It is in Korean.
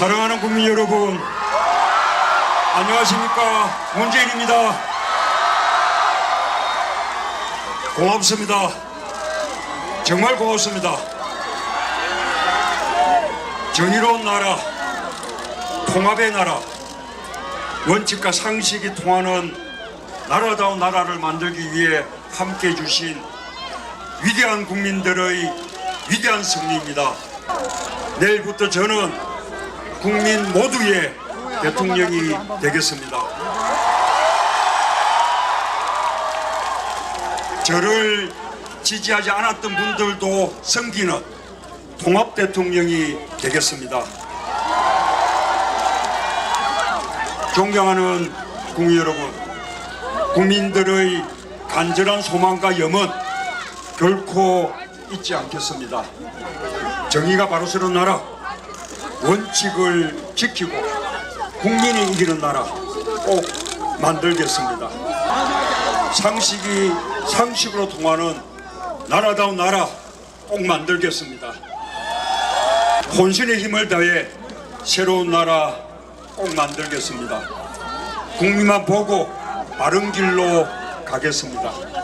위대한 국민 여러분, 안녕하십니까. 문재인입니다. 고맙습니다. 정말 고맙습니다. 정의로운 나라, 통합의 나라, 원칙과 상식이 통하는 나라다운 나라를 만들기 위해 함께 해주신 위대한 국민들의 위대한 승리입니다. 내일부터 저는 국민 모두의 대통령이 되겠습니다. 저를 지지하지 않았던 분들도 섬기는 통합 대통령이 되겠습니다. 존경하는 국민 여러분, 국민들의 간절한 소망과 염원 결코 잊지 않겠습니다. 정의가 바로 서는 나라, 원칙을 지키고 국민이 이기는 나라 꼭 만들겠습니다. 상식이 상식으로 통하는 나라다운 나라 꼭 만들겠습니다. 혼신의 힘을 다해 새로운 나라 꼭 만들겠습니다. 국민만 보고 바른 길로 가겠습니다.